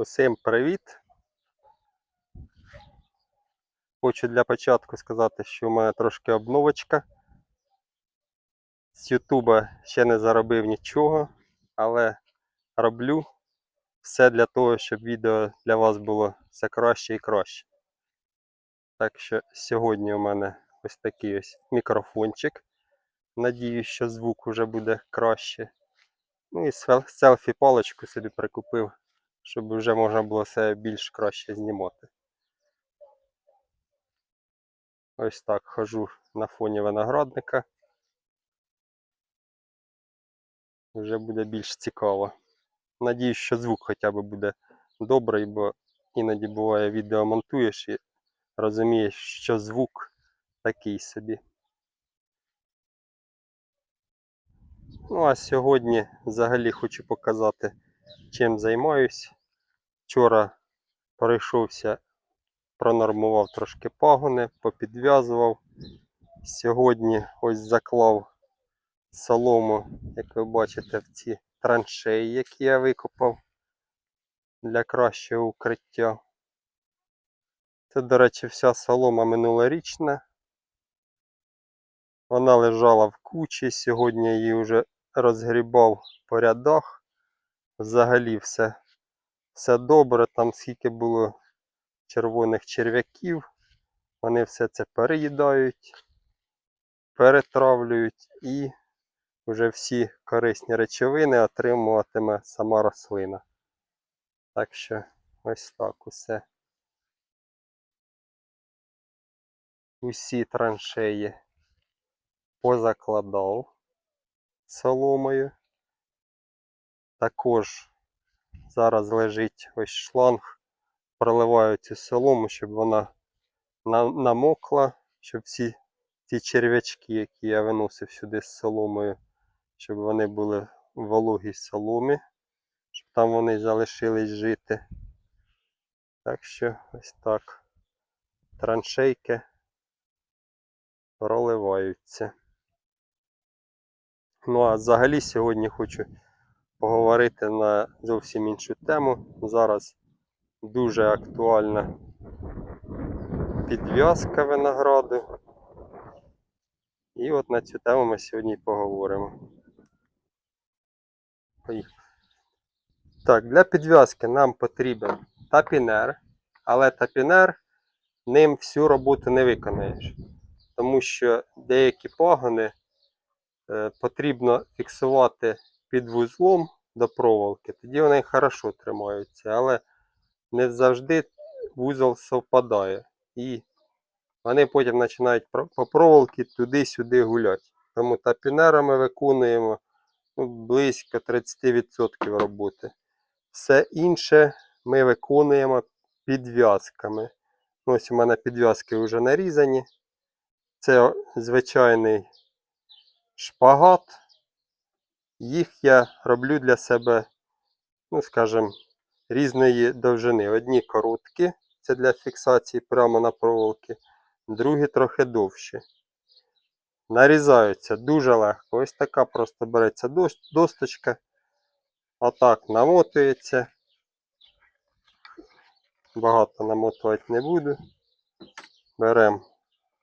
Усім привіт! Хочу для початку сказати, що у мене трошки обновочка. З Ютуба ще не заробив нічого, але роблю все для того, щоб відео для вас було все краще і краще. Так що сьогодні у мене ось такий ось мікрофончик. Надіюсь, що звук уже буде краще. Ну і селфі паличку собі прикупив щоб вже можна було все більш краще знімати. Ось так хожу на фоні виноградника. Вже буде більш цікаво. Надіюсь, що звук хоча б буде добрий, бо іноді буває відео монтуєш і розумієш, що звук такий собі. Ну а сьогодні взагалі хочу показати, чим займаюсь. Вчора пройшовся, пронормував трошки пагони, попідв'язував. Сьогодні ось заклав солому, як ви бачите, в ці траншеї, які я викопав для кращого укриття. Це, до речі, вся солома минулорічна. Вона лежала в кучі. Сьогодні її вже розгрібав по рядах. Взагалі все все добре, там скільки було червоних черв'яків, вони все це переїдають, перетравлюють і вже всі корисні речовини отримуватиме сама рослина. Так що ось так усе. Усі траншеї позакладав соломою. Також Зараз лежить ось шланг, проливаю цю солому, щоб вона намокла, щоб всі ці черв'ячки, які я виносив сюди з соломою, щоб вони були в вологій соломі, щоб там вони залишились жити. Так що ось так. Траншейки проливаються. Ну а взагалі сьогодні хочу поговорити на зовсім іншу тему. Зараз дуже актуальна підв'язка винограду. І от на цю тему ми сьогодні поговоримо. Поїхали. Так, для підв'язки нам потрібен тапінер, але тапінер ним всю роботу не виконаєш. Тому що деякі пагони е, потрібно фіксувати під вузлом до проволоки, тоді вони хорошо тримаються, але не завжди вузол совпадає. І вони потім починають по проволоки туди-сюди гуляти. Тому тапінерами виконуємо ну, близько 30% роботи. Все інше ми виконуємо підв'язками. Ось у мене підв'язки вже нарізані. Це звичайний шпагат. Їх я роблю для себе, ну скажімо, різної довжини. Одні короткі, це для фіксації прямо на проволоки, другі трохи довші. Нарізаються дуже легко. Ось така просто береться досточка. Отак намотується. Багато намотувати не буду. Беремо,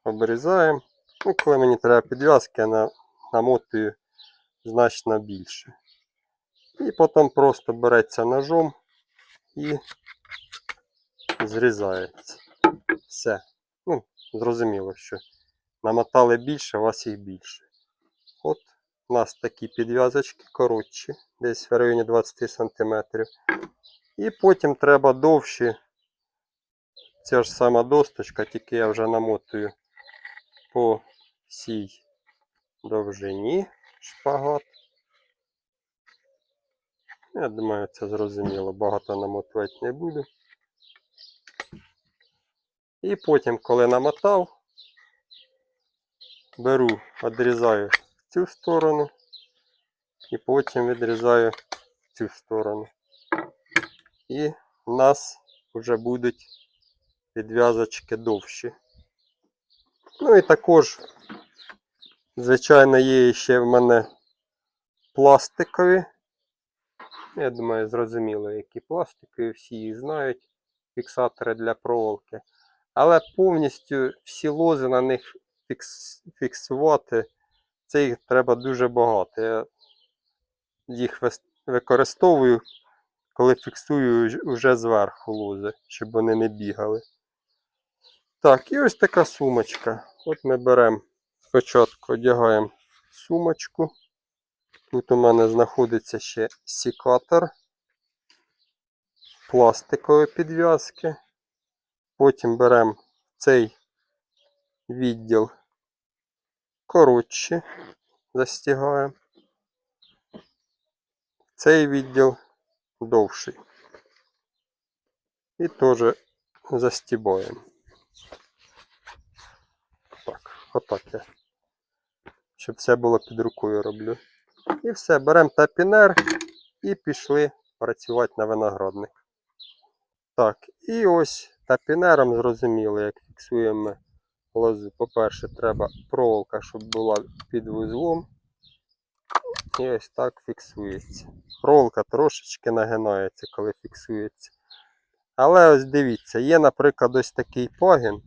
обрізаємо. Ну, коли мені треба підв'язки, я намотую значно більше. І потім просто береться ножом і зрізається. Все. Ну, зрозуміло, що намотали більше, у вас їх більше. От у нас такі підв'язочки коротші, десь в районі 20 см. І потім треба довші. Ця ж сама досточка, тільки я вже намотую по всій довжині шпагат. Я думаю, це зрозуміло. Багато намотувати не буду. І потім, коли намотав, беру, відрізаю цю сторону і потім відрізаю цю сторону. І в нас вже будуть підв'язочки довші. Ну і також, звичайно, є ще в мене пластикові Я думаю, зрозуміло, які пластики, всі їх знають, фіксатори для проволоки. Але повністю всі лози на них фікс, фіксувати, це їх треба дуже багато. Я їх використовую, коли фіксую уже зверху лози, щоб вони не бігали. Так, і ось така сумочка. От ми беремо спочатку одягаємо сумочку. Тут у мене знаходиться ще сікатор, пластикові підв'язки. Потім беремо цей відділ коротші, застігаємо. Цей відділ довший. І теж застібаємо. Так, отак я. Щоб все було під рукою роблю. І все, беремо тапінер і пішли працювати на виноградник. Так, і ось тапінером зрозуміло, як фіксуємо лозу. По-перше, треба проволока, щоб була під вузлом. І ось так фіксується. Проволока трошечки нагинається, коли фіксується. Але ось дивіться, є, наприклад, ось такий пагін.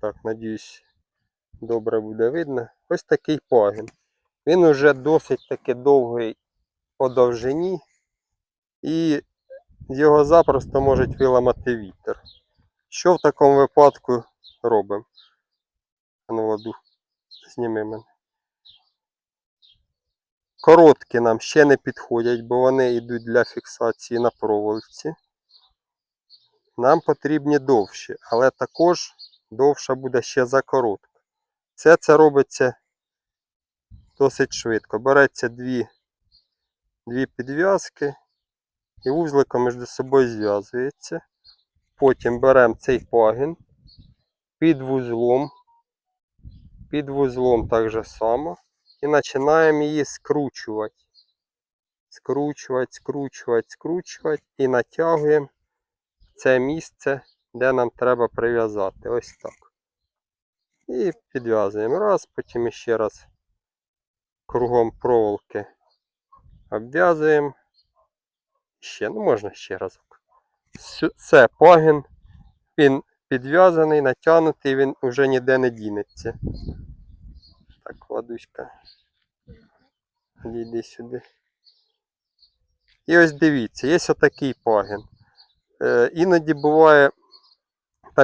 Так, надіюсь, добре буде видно. Ось такий пагін. Він уже досить таки довгий по довжині, і його запросто можуть виламати вітер. Що в такому випадку робимо? Ну, ладу, зніми мене. Короткі нам ще не підходять, бо вони йдуть для фіксації на проволоці. Нам потрібні довші, але також довша буде ще за коротку. Все це робиться досить швидко. Береться дві, дві підв'язки і вузликом між собою зв'язується. Потім беремо цей пагін під вузлом, під вузлом так же само і починаємо її скручувати. Скручувати, скручувати, скручувати і натягуємо це місце, де нам треба прив'язати. Ось так. І підв'язуємо раз, потім ще раз кругом проволоки обв'язуємо. Ще, ну можна ще разок. Це пагін. Він підв'язаний, натягнутий, він вже ніде не дінеться. Так, ладуська. Йди сюди. І ось дивіться, є отакий пагін. Е, іноді буває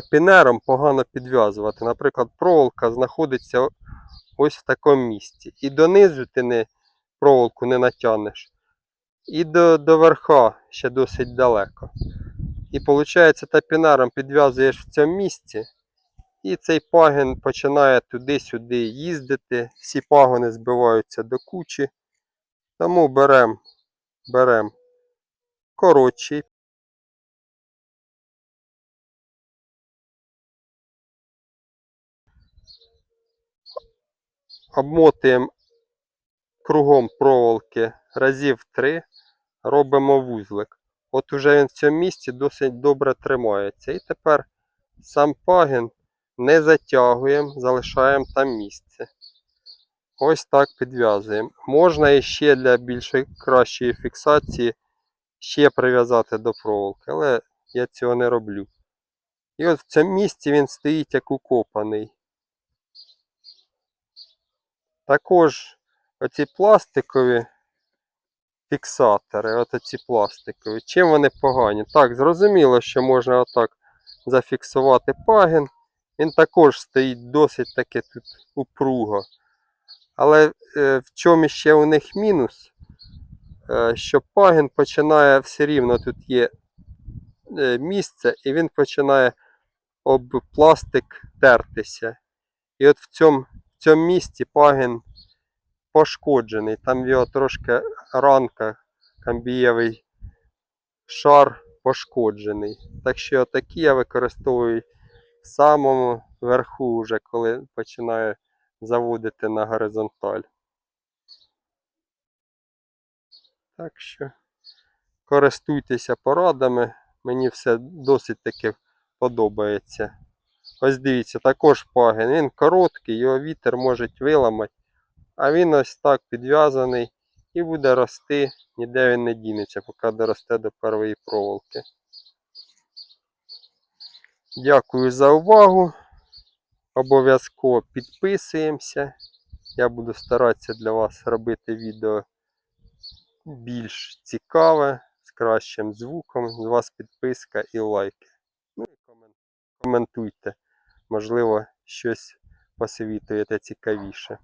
тапінером погано підв'язувати. Наприклад, проволока знаходиться ось в такому місці. І донизу ти не, проволоку не натягнеш. І до, до верха ще досить далеко. І виходить, тапінером підв'язуєш в цьому місці. І цей пагін починає туди-сюди їздити. Всі пагони збиваються до кучі. Тому беремо берем коротший. Обмотуємо кругом проволоки разів 3, робимо вузлик. От уже він в цьому місці досить добре тримається. І тепер сам пагін не затягуємо, залишаємо там місце. Ось так підв'язуємо. Можна іще для більшої кращої фіксації ще прив'язати до проволоки, але я цього не роблю. І от в цьому місці він стоїть як укопаний. Також оці пластикові фіксатори, от оці пластикові, чим вони погані? Так, зрозуміло, що можна отак зафіксувати пагін. Він також стоїть досить таки тут упруго. Але е, в чому ще у них мінус? Е, що пагін починає все рівно тут є е, місце, і він починає об пластик тертися. І от в цьому, в цьому місці пагін пошкоджений. Там його трошки ранка, камбієвий шар пошкоджений. Так що такі я використовую в самому верху, вже коли починаю заводити на горизонталь. Так що користуйтеся порадами. Мені все досить таки подобається. Ось дивіться, також пагін. Він короткий, його вітер може виламати. А він ось так підв'язаний і буде рости, ніде він не дінеться, поки доросте до першої проволоки. Дякую за увагу. Обов'язково підписуємося. Я буду старатися для вас робити відео більш цікаве, з кращим звуком. З вас підписка і лайки. Ну і коментуйте. Можливо, щось посвітуєте цікавіше.